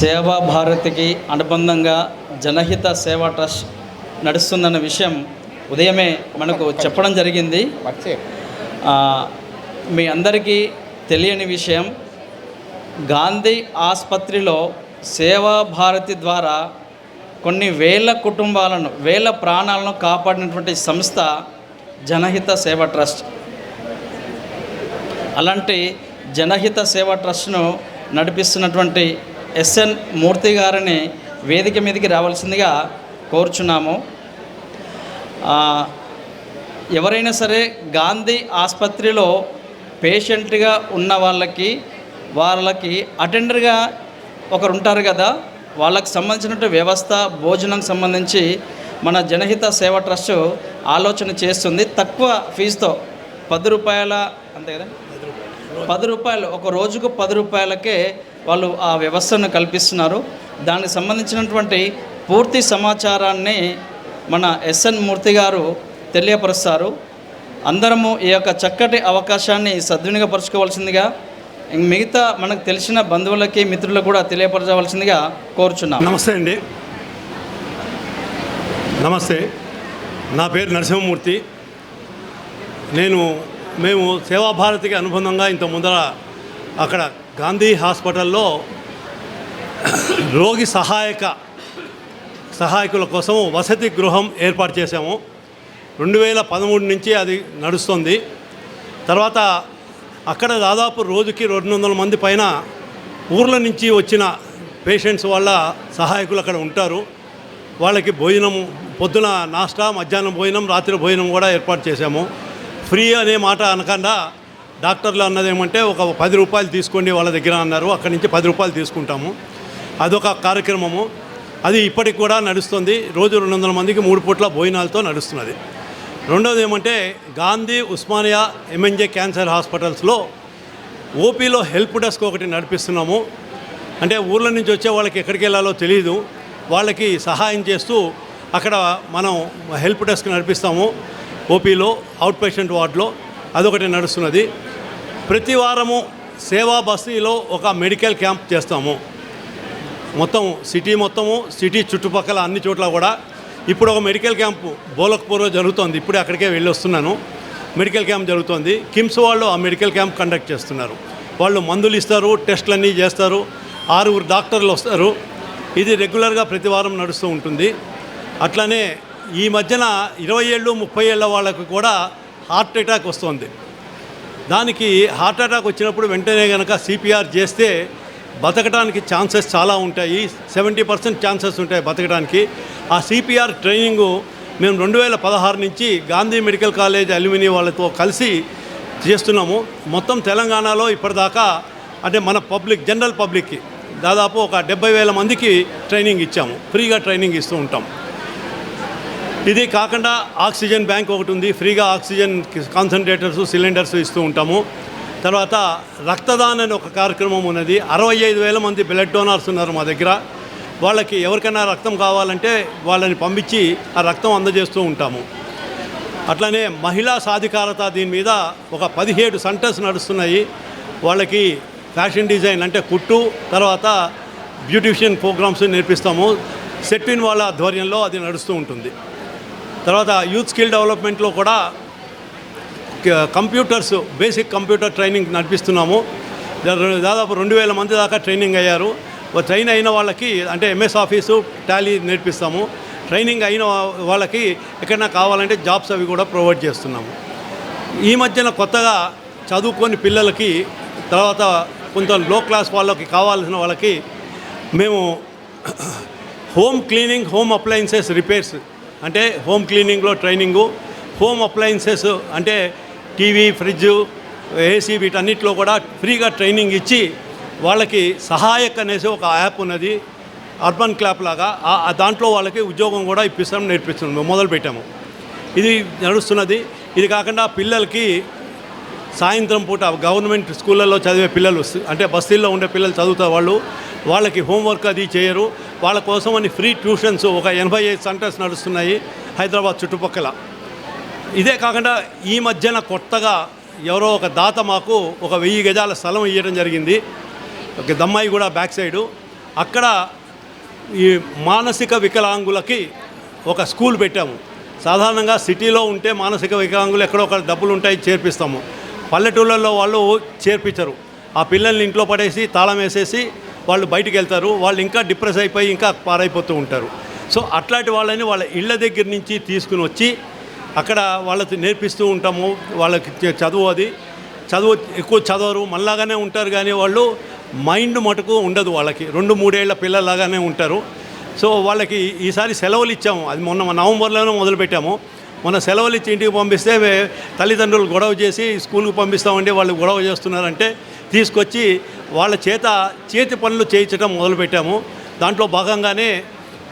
సేవా భారతికి అనుబంధంగా జనహిత సేవా ట్రస్ట్ నడుస్తుందన్న విషయం ఉదయమే మనకు చెప్పడం జరిగింది. మీ అందరికీ తెలియని విషయం గాంధీ ఆసుపత్రిలో సేవా భారతి ద్వారా కొన్ని వేల కుటుంబాలను వేల ప్రాణాలను కాపాడినటువంటి సంస్థ జనహిత సేవ ట్రస్ట్. అలాంటి జనహిత సేవ ట్రస్ట్ను నడిపిస్తున్నటువంటి ఎస్ఎన్ మూర్తి గారిని వేదిక మీదకి రావాల్సిందిగా కోరుచున్నాము. ఎవరైనా సరే గాంధీ ఆసుపత్రిలో పేషెంట్గా ఉన్న వాళ్ళకి వాళ్ళకి అటెండర్గా ఒకరు ఉంటారు కదా వాళ్ళకి సంబంధించినటువంటి వ్యవస్థ భోజనం సంబంధించి మన జనహిత సేవ ట్రస్ట్ ఆలోచన చేస్తుంది. తక్కువ ఫీజుతో పది రూపాయల అంతే కదా? పది రూపాయలు. ఒక రోజుకు పది రూపాయలకే వాళ్ళు ఆ వ్యవస్థను కల్పిస్తున్నారు. దానికి సంబంధించినటువంటి పూర్తి సమాచారాన్ని మన ఎస్ఎన్ మూర్తి గారు తెలియపరుస్తారు. అందరము ఈ యొక్క చక్కటి అవకాశాన్ని సద్వినియోగపరచుకోవాల్సిందిగా మిగతా మనకు తెలిసిన బంధువులకి మిత్రులకు కూడా తెలియపరచవలసిందిగా కోరుచున్నాం. నమస్తే అండి. నమస్తే. నా పేరు నరసింహమూర్తి. నేను మేము సేవాభారతికి అనుబంధంగా ఇంత ముందర అక్కడ గాంధీ హాస్పిటల్లో రోగి సహాయక సహాయకుల కోసం వసతి గృహం ఏర్పాటు చేశాము. రెండు వేల పదమూడు నుంచి అది నడుస్తుంది. తర్వాత అక్కడ దాదాపు రోజుకి రెండు వందల మంది పైన ఊర్ల నుంచి వచ్చిన పేషెంట్స్ వాళ్ళ సహాయకులు అక్కడ ఉంటారు. వాళ్ళకి భోజనం పొద్దున నాస్టా మధ్యాహ్నం భోజనం రాత్రి భోజనం కూడా ఏర్పాటు చేశాము. ఫ్రీ అనే మాట అనకుండా డాక్టర్లు అన్నది ఏమంటే ఒక పది రూపాయలు తీసుకోండి వాళ్ళ దగ్గర అన్నారు. అక్కడి నుంచి పది రూపాయలు తీసుకుంటాము. అదొక కార్యక్రమము. అది ఇప్పటికి కూడా నడుస్తుంది. రోజు రెండు వందల మందికి మూడు పూట్ల భోజనాలతో నడుస్తున్నది. రెండవది ఏమంటే గాంధీ ఉస్మానియా ఎంఎన్జే క్యాన్సర్ హాస్పిటల్స్లో ఓపీలో హెల్ప్ డెస్క్ ఒకటి నడిపిస్తున్నాము. అంటే ఊర్ల నుంచి వచ్చే వాళ్ళకి ఎక్కడికి వెళ్ళాలో తెలియదు వాళ్ళకి సహాయం చేస్తూ అక్కడ మనం హెల్ప్ డెస్క్ నడిపిస్తాము ఓపీలో అవుట్ పేషెంట్ వార్డులో. అదొకటి నడుస్తున్నది. ప్రతి వారము సేవా బస్తీలో ఒక మెడికల్ క్యాంప్ చేస్తాము. మొత్తం సిటీ మొత్తము సిటీ చుట్టుపక్కల అన్ని చోట్ల కూడా. ఇప్పుడు ఒక మెడికల్ క్యాంపు బోలక్పూర్లో జరుగుతోంది. ఇప్పుడే అక్కడికే వెళ్ళి వస్తున్నాను మెడికల్ క్యాంప్ జరుగుతోంది. కిమ్స్ వాళ్ళు ఆ మెడికల్ క్యాంప్ కండక్ట్ చేస్తున్నారు. వాళ్ళు మందులు ఇస్తారు టెస్టులన్నీ చేస్తారు. ఆరుగురు డాక్టర్లు వస్తారు. ఇది రెగ్యులర్గా ప్రతి వారం నడుస్తూ ఉంటుంది. అట్లనే ఈ మధ్యన ఇరవై ఏళ్ళు ముప్పై ఏళ్ళ వాళ్ళకు కూడా హార్ట్ అటాక్ వస్తుంది. దానికి హార్ట్ అటాక్ వచ్చినప్పుడు వెంటనే కనుక సిపిఆర్ చేస్తే బతకడానికి ఛాన్సెస్ చాలా ఉంటాయి. సెవెంటీ పర్సెంట్ ఛాన్సెస్ ఉంటాయి బతకడానికి ఆ సిపిఆర్ ట్రైనింగు మేము రెండు వేల పదహారు నుంచి గాంధీ మెడికల్ కాలేజ్ అల్యూమిని వాళ్ళతో కలిసి చేస్తున్నాము. మొత్తం తెలంగాణలో ఇప్పటిదాకా అంటే మన పబ్లిక్ జనరల్ పబ్లిక్కి దాదాపు ఒక డెబ్బై వేల మందికి ట్రైనింగ్ ఇచ్చాము. ఫ్రీగా ట్రైనింగ్ ఇస్తూ ఉంటాం. ఇది కాకుండా ఆక్సిజన్ బ్యాంక్ ఒకటి ఉంది. ఫ్రీగా ఆక్సిజన్ కాన్సన్ట్రేటర్స్ సిలిండర్స్ ఇస్తూ ఉంటాము. తర్వాత రక్తదానం అనే ఒక కార్యక్రమం ఉన్నది. అరవై ఐదు వేల మంది బ్లడ్ డోనర్స్ ఉన్నారు మా దగ్గర. వాళ్ళకి ఎవరికైనా రక్తం కావాలంటే వాళ్ళని పంపించి ఆ రక్తం అందజేస్తూ ఉంటాము. అట్లనే మహిళా సాధికారత దీని మీద ఒక పదిహేడు సెంటర్స్ నడుస్తున్నాయి. వాళ్ళకి ఫ్యాషన్ డిజైన్ అంటే కుట్టు తర్వాత బ్యూటిషియన్ ప్రోగ్రామ్స్ నేర్పిస్తాము. సెట్విన్ వాళ్ళ ఆధ్వర్యంలో అది నడుస్తూ ఉంటుంది. తర్వాత యూత్ స్కిల్ డెవలప్మెంట్లో కూడా కంప్యూటర్స్ బేసిక్ కంప్యూటర్ ట్రైనింగ్ నడిపిస్తున్నాము. దాదాపు రెండు వేల మంది దాకా ట్రైనింగ్ అయ్యారు. ట్రైన్ అయిన వాళ్ళకి అంటే ఎంఎస్ ఆఫీసు టాలీ నేర్పిస్తాము. ట్రైనింగ్ అయిన వాళ్ళకి ఎక్కడైనా కావాలంటే జాబ్స్ అవి కూడా ప్రొవైడ్ చేస్తున్నాము. ఈ మధ్యన కొత్తగా చదువుకొని పిల్లలకి తర్వాత కొంత లో క్లాస్ వాళ్ళకి కావాల్సిన వాళ్ళకి మేము home cleaning home appliances repairs అంటే హోమ్ క్లీనింగ్లో ట్రైనింగు హోమ్ అప్లయన్సెస్ అంటే టీవీ ఫ్రిడ్జ్ ఏసీ వీటన్నిటిలో కూడా ఫ్రీగా ట్రైనింగ్ ఇచ్చి వాళ్ళకి సహాయక్ అనేసి ఒక యాప్ ఉన్నది అర్బన్ క్లాప్ లాగా. దాంట్లో వాళ్ళకి ఉద్యోగం కూడా ఇప్పిస్తాం నేర్పిస్తున్నాం మేము మొదలు పెట్టాము. ఇది నడుస్తున్నది. ఇది కాకుండా పిల్లలకి సాయంత్రం పూట గవర్నమెంట్ స్కూళ్ళల్లో చదివే పిల్లలు అంటే బస్తీల్లో ఉండే పిల్లలు చదువుతారు వాళ్ళు వాళ్ళకి హోంవర్క్ అది చేయరు. వాళ్ళ కోసం అని ఫ్రీ ట్యూషన్స్ ఒక ఎనభై ఐదు సెంటర్స్ నడుస్తున్నాయి హైదరాబాద్ చుట్టుపక్కల. ఇదే కాకుండా ఈ మధ్యన కొత్తగా ఎవరో ఒక దాత మాకు ఒక వెయ్యి గజాల స్థలం ఇవ్వడం జరిగింది. ఒక దమ్మాయి కూడా బ్యాక్ సైడు. అక్కడ ఈ మానసిక వికలాంగులకి ఒక స్కూల్ పెట్టాము. సాధారణంగా సిటీలో ఉంటే మానసిక వికలాంగులు ఎక్కడో ఒక డబ్బులు ఉంటాయి చేర్పిస్తాము. పల్లెటూళ్ళల్లో వాళ్ళు చేర్పించరు. ఆ పిల్లల్ని ఇంట్లో పడేసి తాళం వేసేసి వాళ్ళు బయటికి వెళ్తారు వాళ్ళు ఇంకా డిప్రెస్ అయిపోయి ఇంకా పారైపోతూ ఉంటారు. సో అట్లాంటి వాళ్ళని వాళ్ళ ఇళ్ళ దగ్గర నుంచి తీసుకుని వచ్చి అక్కడ వాళ్ళకి నేర్పిస్తూ ఉంటాము. వాళ్ళకి చదువు అది. చదువు ఎక్కువ చదవరు. మనలాగానే ఉంటారు కానీ వాళ్ళు మైండ్ మటుకు ఉండదు వాళ్ళకి. రెండు మూడేళ్ళ పిల్లలాగానే ఉంటారు. సో వాళ్ళకి ఈసారి సెలవులు ఇచ్చాము. అది మొన్న నవంబర్లోనే మొదలుపెట్టాము. మన సెలవులు ఇచ్చి ఇంటికి పంపిస్తే తల్లిదండ్రులు గొడవ చేసి స్కూల్కి పంపిస్తామండి వాళ్ళు గొడవ చేస్తున్నారంటే తీసుకొచ్చి వాళ్ళ చేత చేతి పనులు చేయించడం మొదలుపెట్టాము. దాంట్లో భాగంగానే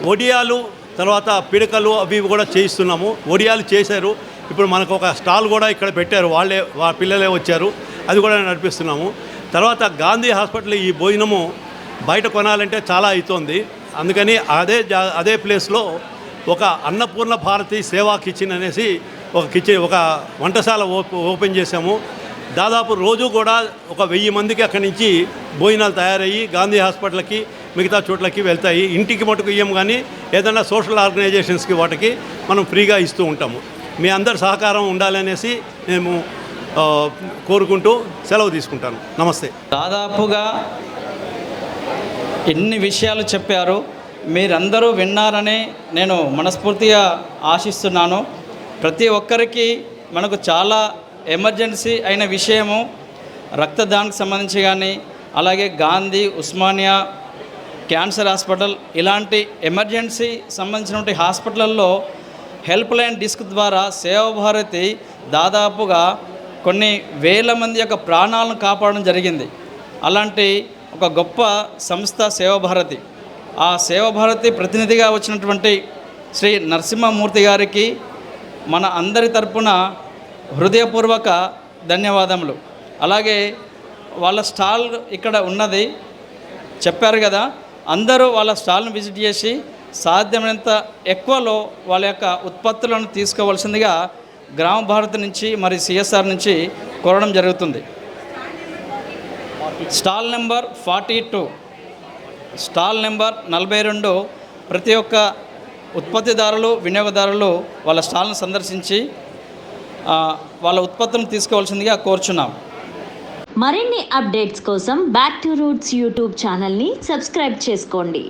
ఒడియాలు తర్వాత పిడకలు అవి ఇవి కూడా చేయిస్తున్నాము. ఒడియాలు చేశారు. ఇప్పుడు మనకు ఒక స్టాల్ కూడా ఇక్కడ పెట్టారు. వాళ్ళే వా పిల్లలే వచ్చారు. అది కూడా నడిపిస్తున్నాము. తర్వాత గాంధీ హాస్పిటల్ ఈ భోజనము బయట కొనాలంటే చాలా అవుతోంది అందుకని అదే జా- అదే ప్లేస్లో ఒక అన్నపూర్ణ భారతి సేవా కిచెన్ అనేసి ఒక కిచెన్ ఒక వంటశాల ఓపెన్ చేశాము. దాదాపు రోజు కూడా ఒక వెయ్యి మందికి అక్కడి నుంచి భోజనాలు తయారయ్యి గాంధీ హాస్పిటల్కి మిగతా చోట్లకి వెళ్తాయి. ఇంటికి మటుకు ఇయ్యం కానీ ఏదైనా సోషల్ ఆర్గనైజేషన్స్కి వాటికి మనం ఫ్రీగా ఇస్తూ ఉంటాము. మీ అందరి సహకారం ఉండాలనేసి మేము కోరుకుంటూ సెలవు తీసుకుంటాను. నమస్తే. దాదాపుగా ఎన్ని విషయాలు చెప్పారు? మీరందరూ విన్నారని నేను మనస్ఫూర్తిగా ఆశిస్తున్నాను. ప్రతి ఒక్కరికి మనకు చాలా ఎమర్జెన్సీ అయిన విషయము. రక్తదానికి సంబంధించి కానీ అలాగే గాంధీ ఉస్మానియా క్యాన్సర్ హాస్పిటల్ ఇలాంటి ఎమర్జెన్సీ సంబంధించినటువంటి హాస్పిటల్లో హెల్ప్ లైన్ డిస్క్ ద్వారా సేవభారతి దాదాపుగా కొన్ని వేల మంది యొక్క ప్రాణాలను కాపాడడం జరిగింది. అలాంటి ఒక గొప్ప సంస్థ సేవభారతి. ఆ సేవభారతి ప్రతినిధిగా వచ్చినటువంటి శ్రీ నరసింహమూర్తి గారికి మన అందరి తరపున హృదయపూర్వక ధన్యవాదములు. అలాగే వాళ్ళ స్టాల్ ఇక్కడ ఉన్నది. చెప్పారు కదా అందరూ వాళ్ళ స్టాల్ను విజిట్ చేసి సాధ్యమైనంత ఎక్కువలో వాళ్ళ యొక్క ఉత్పత్తులను తీసుకోవాల్సిందిగా గ్రామ భారతి నుంచి మరి సిఎస్ఆర్ నుంచి కోరడం జరుగుతుంది. Stall number forty two. Stall number నలభై రెండు. ప్రతి ఒక్క ఉత్పత్తిదారులు వినియోగదారులు వాళ్ళ స్టాల్ను సందర్శించి వాళ్ళ ఉత్పత్తులను తీసుకోవాల్సిందిగా కోరుచున్నాం. మరిన్ని అప్డేట్స్ కోసం బ్యాక్ టు రూట్స్ యూట్యూబ్ ఛానల్ని సబ్స్క్రైబ్ చేసుకోండి.